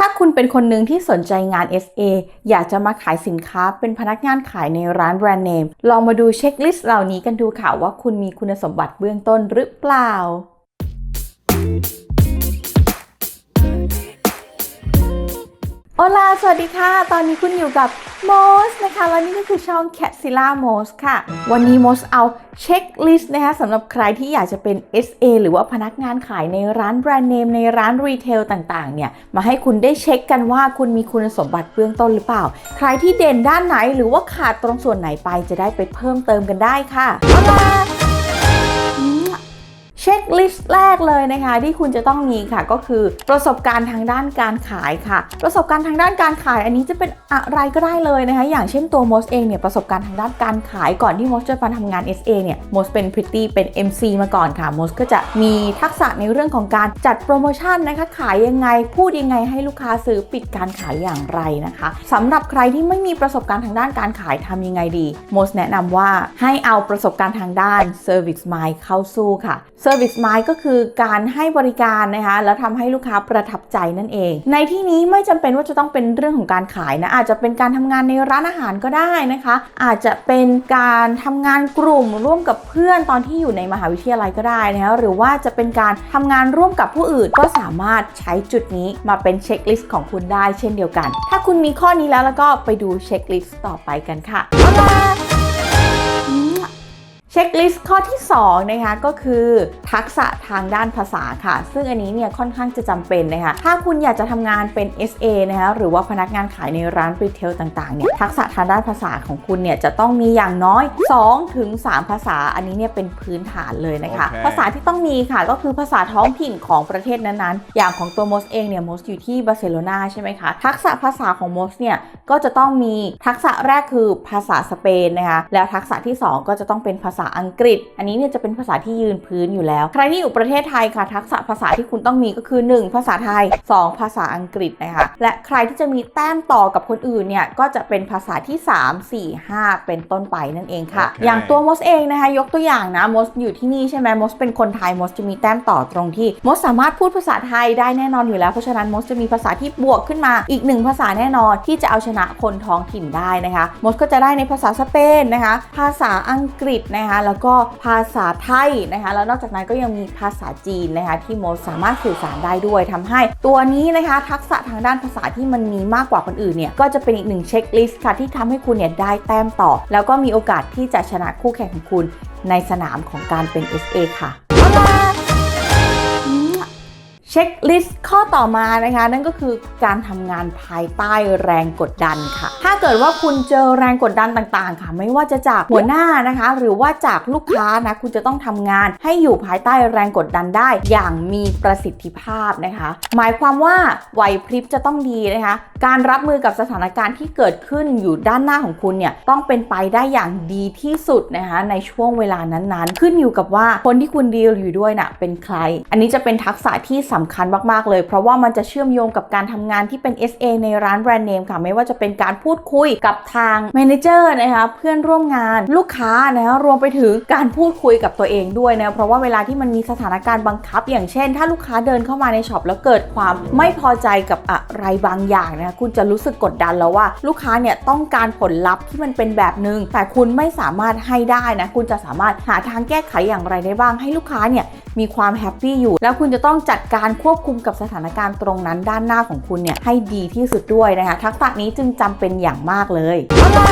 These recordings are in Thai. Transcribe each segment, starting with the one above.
ถ้าคุณเป็นคนหนึ่งที่สนใจงาน SA อยากจะมาขายสินค้าเป็นพนักงานขายในร้านแบรนด์เนม ลองมาดูเช็คลิสต์เหล่านี้กันดูค่ะว่าคุณมีคุณสมบัติเบื้องต้นหรือเปล่า โอลา สวัสดีค่ะ ตอนนี้คุณอยู่กับโมสนะคะ และนี่ก็คือช่อง c a t z i l l a m o s ค่ะ วันนี้โมสเอาเช็คลิสต์นะคะสำหรับใครที่อยากจะเป็น SA หรือว่าพนักงานขายในร้านแบรนด์เนม ในร้านรีเทลต่างๆ เนี่ย มาให้คุณได้เช็คกันว่าคุณมีคุณสมบัติเบื้องต้นหรือเปล่า ใครที่เด่นด้านไหนหรือว่าขาดตรงส่วนไหนไปจะได้ไปเพิ่มเติมกันได้ค่ะโอลา ช็คลิสต์แรกเลยนะคะ ที่คุณจะต้องมีค่ะก็คือประสบการณ์ทางด้านการขายค่ะ ประสบการณ์ทางด้านการขายอันนี้จะเป็นอะไรก็ได้เลยนะคะ อย่างเช่นตัวมอสเองเนี่ยประสบการณ์ทางด้านการขายก่อนที่มอสจะมาทำงาน SA เนี่ยมอสเป็นพริตตี้เป็น MC มาก่อนค่ะมอสก็จะมีทักษะในเรื่องของการจัดโปรโมชั่นนะคะขายยังไง พูดยังไงให้ลูกค้าซื้อปิดการขายอย่างไรนะคะสำหรับใครที่ไม่มีประสบการณ์ทางด้านการขายทำยังไงดีมอสแนะนำว่าให้เอาประสบการณ์ทางด้าน Service Mind เข้าสู้ค่ะ Service Mind ก็คือการให้บริการนะคะแล้วทำให้ลูกค้าประทับใจนั่นเอง ในที่นี้ไม่จำเป็นว่าจะต้องเป็นเรื่องของการขายนะอาจจะเป็นการทำงานในร้านอาหารก็ได้นะคะ อาจจะเป็นการทำงานกลุ่มร่วมกับเพื่อนตอนที่อยู่ในมหาวิทยาลัยก็ได้นะคะหรือว่าจะเป็นการทำงานร่วมกับผู้อื่นก็สามารถใช้จุดนี้มาเป็นเช็คลิสต์ของคุณได้เช่นเดียวกัน ถ้าคุณมีข้อนี้แล้วแล้วก็ไปดูเช็คลิสต์ต่อไปกันค่ะเอาล่ะ เช็คลิสต์ข้อที่2นะคะก็คือทักษะทางด้านภาษาค่ะ ซึ่งอันนี้เนี่ยค่อนข้างจะจำเป็นนะคะถ้าคุณอยากจะทำงานเป็น SA นะคะหรือว่าพนักงานขายในร้านรีเทลต่างๆเนี่ยทักษะทางด้านภาษาของคุณเนี่ยจะต้องมีอย่างน้อย2ถึง3ภาษาอันนี้เนี่ยเป็นพื้นฐานเลยนะคะโอเคภาษาที่ต้องมีค่ะก็คือภาษาท้องถิ่นของประเทศนั้นๆ อย่างของตัวมอสเองเนี่ยมอสอยู่ที่บาร์เซโลนาใช่ไหมคะทักษะภาษาของมอสเนี่ยก็จะต้องมีทักษะแรกคือภาษาสเปนนะคะแล้วทักษะที่ 2 ก็จะต้องเป็นภาษาอังกฤษ อันนี้เนี่ยจะเป็นภาษาที่ยืนพื้นอยู่แล้ว ใครที่อยู่ประเทศไทยค่ะ ทักษะภาษาที่คุณต้องมีก็คือ 1 ภาษาไทย 2 ภาษาอังกฤษนะคะ และใครที่จะมีแต้มต่อกับคนอื่นเนี่ย ก็จะเป็นภาษาที่ 3 4 5 เป็นต้นไปนั่นเองค่ะโอเคอย่างตัวมอสเองนะคะ ยกตัวอย่างนะมอสอยู่ที่นี่ใช่ไหมมอสเป็นคนไทยมอสจะมีแต้มต่อตรงที่มอสสามารถพูดภาษาไทยได้แน่นอนอยู่แล้ว เพราะฉะนั้นมอสจะมีภาษาที่บวกขึ้นมาอีกหนึ่งภาษาแน่นอนที่จะเอาชนะคนท้องถิ่นได้นะคะมอสก็จะได้ในภาษาสเปนนะคะ ภาษาอังกฤษนะคะแล้วก็ภาษาไทยนะคะแล้วนอกจากนั้นก็ยังมีภาษาจีนนะคะที่โมสามารถสื่อสารได้ด้วยทำให้ตัวนี้นะคะทักษะทางด้านภาษาที่มันมีมากกว่าคนอื่นเนี่ยก็จะเป็นอีกหนึ่งเช็คลิสต์ค่ะที่ทำให้คุณเนี่ยได้แต้มต่อ แล้วก็มีโอกาสที่จะชนะคู่แข่งของคุณในสนามของการเป็น SA ค่ะ เช็คลิสต์ข้อต่อมานะคะ นั่นก็คือการทำงานภายใต้แรงกดดันค่ะ ถ้าเกิดว่าคุณเจอแรงกดดันต่างๆ ค่ะ ไม่ว่าจะจากหัวหน้านะคะ หรือว่าจากลูกค้านะคุณจะต้องทำงานให้อยู่ภายใต้แรงกดดันได้ อย่างมีประสิทธิภาพนะคะ หมายความว่าไหวพริบจะต้องดีนะคะ การรับมือกับสถานการณ์ที่เกิดขึ้นอยู่ด้านหน้าของคุณเนี่ยต้องเป็นไปได้อย่างดีที่สุดนะคะในช่วงเวลานั้นๆ ขึ้นอยู่กับว่าคนที่คุณดีลอยู่ด้วยน่ะเป็นใคร อันนี้จะเป็นทักษะที่สำคัญมากๆเลย เพราะว่ามันจะเชื่อมโยงกับการทำงานที่เป็น SA ในร้านแบรนด์เนมค่ะไม่ว่าจะเป็นการพูดคุยกับทางแมเนเจอร์นะคะเพื่อนร่วมงานลูกค้านะคะรวมไปถึงการพูดคุยกับตัวเองด้วยนะเพราะว่าเวลาที่มันมีสถานการณ์บังคับ อย่างเช่น ถ้าลูกค้าเดินเข้ามาในช็อปแล้วเกิดความไม่พอใจกับอะไรบางอย่างนะคะคุณจะรู้สึกกดดันแล้วว่า ลูกค้าเนี่ยต้องการผลลัพธ์ที่มันเป็นแบบหนึ่งแต่คุณไม่สามารถให้ได้นะคุณจะสามารถหาทางแก้ไขอย่างไรได้บ้าง ให้ลูกค้าเนี่ยมีความแฮปปี้อยู่ แล้วคุณจะต้องจัดการควบคุมกับสถานการณ์ตรงนั้นด้านหน้าของคุณเนี่ยให้ดีที่สุดด้วยนะคะ ทักษะนี้จึงจำเป็นอย่างมากเลยเอา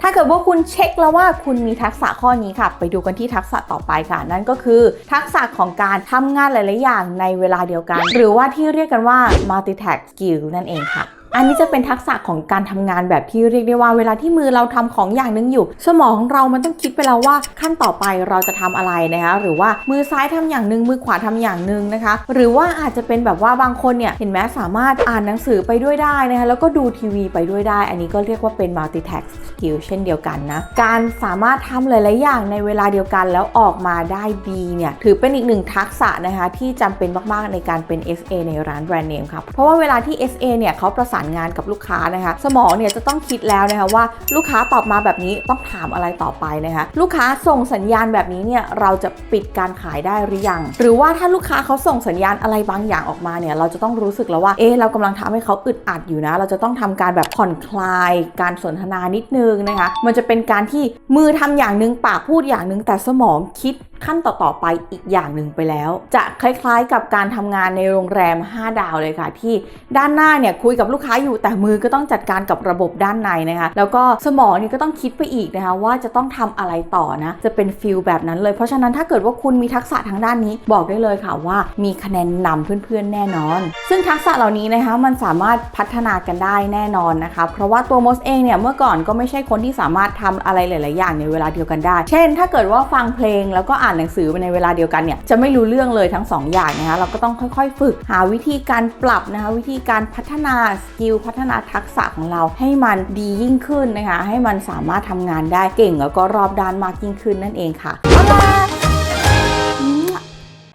ถ้าเกิดว่าคุณเช็คแล้วว่าคุณมีทักษะข้อนี้ค่ะ ไปดูกันที่ทักษะต่อไปค่ะ นั่นก็คือทักษะของการทำงานหลาย ๆ อย่างในเวลาเดียวกัน หรือว่าที่เรียกกันว่า multitask skill นั่นเองค่ะ อันนี้จะเป็นทักษะของการทำงานแบบที่เรียกได้ว่าเวลาที่มือเราทำของอย่างหนึงอยู่ สมองของเรามันต้องคิดไปแล้วว่าขั้นต่อไปเราจะทำอะไรนะคะหรือว่ามือซ้ายทำอย่างหนึ่งมือขวาทำอย่างหนึ่งนะคะ หรือว่าอาจจะเป็นแบบว่าบางคนเนี่ยเห็นไหมสามารถอ่านหนังสือไปด้วยได้นะคะแล้วก็ดูทีวีไปด้วยได้ อันนี้ก็เรียกว่าเป็น multitask skill เช่นเดียวกันนะการสามารถทำหลาย ๆ อย่างในเวลาเดียวกันแล้วออกมาได้ดีเนี่ยถือเป็นอีกหนึ่งทักษะนะคะที่จำเป็นมาก ๆ ในการเป็น SA ในร้านแบรนด์เนมครับเพราะว่าเวลาที่ SA เนี่ยเขาประสานานงานกับลูกค้านะคะ สมองเนี่ยจะต้องคิดแล้วนะคะว่าลูกค้าตอบมาแบบนี้ต้องถามอะไรต่อไปนะคะลูกค้าส่งสัญญาณแบบนี้เนี่ยเราจะปิดการขายได้หรือยัง หรือว่าถ้าลูกค้าเขาส่งสัญญาณอะไรบางอย่างออกมาเนี่ยเราจะต้องรู้สึกแล้วว่าเอ๊ะเรากำลังทำให้เขาอึดอัดอยู่นะ เราจะต้องทำการแบบผ่อนคลายการสนทนานิดนึงนะคะ มันจะเป็นการที่มือทำอย่างหนึ่งปากพูดอย่างหนึ่งแต่สมองคิด ขั้นต่อๆไปอีกอย่างหนึ่งไปแล้ว จะคล้ายๆกับการทำงานในโรงแรม 5 ดาวเลยค่ะ ที่ด้านหน้าเนี่ยคุยกับลูกค้าอยู่แต่มือก็ต้องจัดการกับระบบด้านในนะคะ แล้วก็สมองนี่ก็ต้องคิดไปอีกนะคะว่าจะต้องทำอะไรต่อนะจะเป็นฟิลแบบนั้นเลยเพราะฉะนั้นถ้าเกิดว่าคุณมีทักษะทางด้านนี้บอกได้เลยค่ะว่ามีคะแนนนำเพื่อนๆแน่นอน ซึ่งทักษะเหล่านี้นะคะมันสามารถพัฒนากันได้แน่นอนนะคะ เพราะว่าตัวมดเองเนี่ยเมื่อก่อนก็ไม่ใช่คนที่สามารถทำอะไรหลาย ๆ อย่างในเวลาเดียวกันได้ เช่น ถ้าเกิดว่าฟังเพลงแล้วก็อ่านหนังสือไปในเวลาเดียวกันเนี่ยจะไม่รู้เรื่องเลยทั้งสองอย่างนะคะเราก็ต้องค่อยๆ ฝึกหาวิธีการปรับนะคะวิธีการพัฒนาสกิลพัฒนาทักษะของเราให้มันดียิ่งขึ้นนะคะให้มันสามารถทำงานได้เก่งแล้วก็รอบด้านมากยิ่งขึ้นนั่นเองค่ะ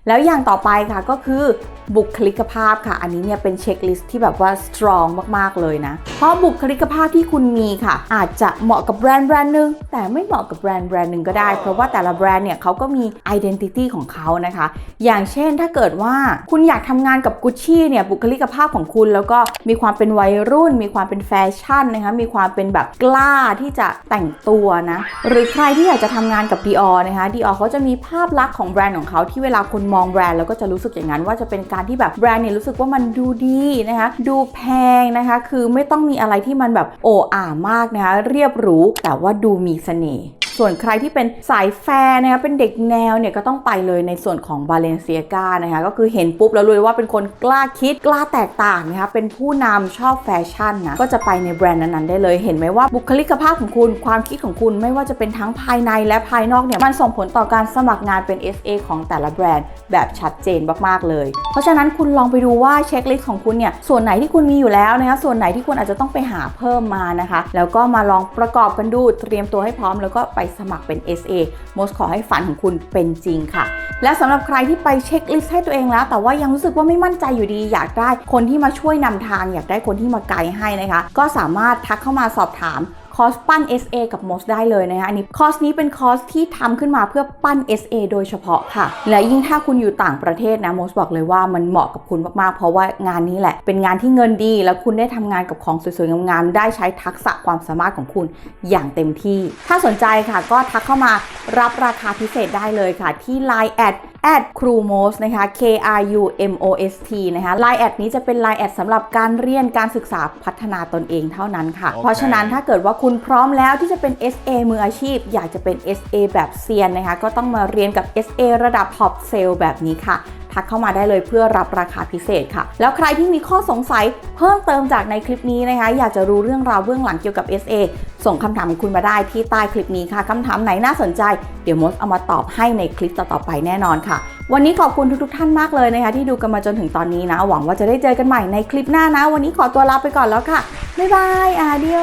แล้วอย่างต่อไปค่ะก็คือบุคลิกภาพค่ะ อันนี้เนี่ยเป็นเช็คลิสต์ที่แบบว่า strong มาก ๆ เลยนะ เพราะบุคลิกภาพที่คุณมีค่ะ อาจจะเหมาะกับแบรนด์แบรนด์หนึ่งแต่ไม่เหมาะกับแบรนด์แบรนด์หนึ่งก็ได้ เพราะว่าแต่ละแบรนด์เนี่ยเขาก็มี identity ของเขานะคะ อย่างเช่นถ้าเกิดว่าคุณอยากทำงานกับกุชชี่เนี่ยบุคลิกภาพของคุณแล้วก็มีความเป็นวัยรุ่น มีความเป็นแฟชั่นนะคะมีความเป็นแบบกล้าที่จะแต่งตัวนะหรือใครที่อยากจะทำงานกับ Dior นะคะ Dior เขาจะมีภาพลักษณ์ของแบรนด์ของเขาที่เวลาคนมองแบรนด์แล้วก็จะรู้สึกอย่างนั้น ว่าจะเป็นการที่แบบแบรนด์เนี่ยรู้สึกว่ามันดูดีนะคะดูแพงนะคะ คือไม่ต้องมีอะไรที่มันแบบโอ้อ่ามากนะคะเรียบหรูแต่ว่าดูมีเสน่ห์ ส่วนใครที่เป็นสายแฟร์นะคะเป็นเด็กแนวเนี่ยก็ต้องไปเลยในส่วนของ b a l e n c i a g a นะคะก็คือเห็นปุ๊บแล้วรู้เลยว่าเป็นคนกล้าคิดกล้าแตกต่างนะคะเป็นผู้นำชอบแฟชั่นนะก็จะไปในแบรนด์นั้นๆได้เลยเห็นไหมว่าบุคลิกภาพของคุณความคิดของคุณไม่ว่าจะเป็นทั้งภายในและภายนอกเนี่ยมันส่งผลต่อการสมัครงานเป็น SA ของแต่ละแบรนด์แบบชัดเจนมากๆเลย เพราะฉะนั้นคุณลองไปดูว่าเช็คลิสต์ของคุณเนี่ยส่วนไหนที่คุณมีอยู่แล้วนะคะส่วนไหนที่คุณอาจจะต้องไปหาเพิ่มมานะคะ แล้วก็มาลองประกอบกันดูเตรียมตัวให้พร้อมแล้วก็ไปสมัครเป็น SA มสขอให้ฝันของคุณเป็นจริงค่ะ และสำหรับใครที่ไปเช็คลิสต์ให้ตัวเองแล้ว แต่ว่ายังรู้สึกว่าไม่มั่นใจอยู่ดีอยากได้คนที่มาช่วยนำทาง อยากได้คนที่มาไกด์ให้นะคะ ก็สามารถทักเข้ามาสอบถาม คอร์สปั้น SA กับ MOS ได้เลยนะคะอันนี้คอร์สนี้เป็นคอร์สที่ทำขึ้นมาเพื่อปั้น SA โดยเฉพาะค่ะ และยิ่งถ้าคุณอยู่ต่างประเทศนะ MOS บอกเลยว่ามันเหมาะกับคุณมากๆ เพราะว่างานนี้แหละ เป็นงานที่เงินดี แล้วคุณได้ทำงานกับของสวยๆงามๆได้ใช้ทักษะความสามารถของคุณอย่างเต็มที่ ถ้าสนใจค่ะก็ทักเข้ามารับราคาพิเศษได้เลยค่ะที่ Line แอดแอด c r u m o s นะคะ K R U M O S T นะคะ Line แอดนี้จะเป็น Line แอดสำหรับการเรียนการศึกษาพัฒนาตนเองเท่านั้นค่ะโอเคเพราะฉะนั้นถ้าเกิดว่าคุณพร้อมแล้วที่จะเป็น SA มืออาชีพ อยากจะเป็น SA แบบเซียนนะคะ ก็ต้องมาเรียนกับ SA ระดับ Top s a l e แบบนี้ค่ะ ทักเข้ามาได้เลยเพื่อรับราคาพิเศษค่ะ แล้วใครที่มีข้อสงสัยเพิ่มเติมจากในคลิปนี้นะคะ อยากจะรู้เรื่องราวเบื้องหลังเกี่ยวกับ SA ส่งคำถามของคุณมาได้ที่ใต้คลิปนี้ค่ะคำถามไหนน่าสนใจ เดี๋ยวมดเอามาตอบให้ในคลิปต่อๆไปแน่นอนค่ะ วันนี้ขอบคุณทุกๆ ท่านมากเลยนะคะ ที่ดูกันมาจนถึงตอนนี้นะ หวังว่าจะได้เจอกันใหม่ในคลิปหน้านะ วันนี้ขอตัวลาไปก่อนแล้วค่ะบ๊ายบายอาเดิโอ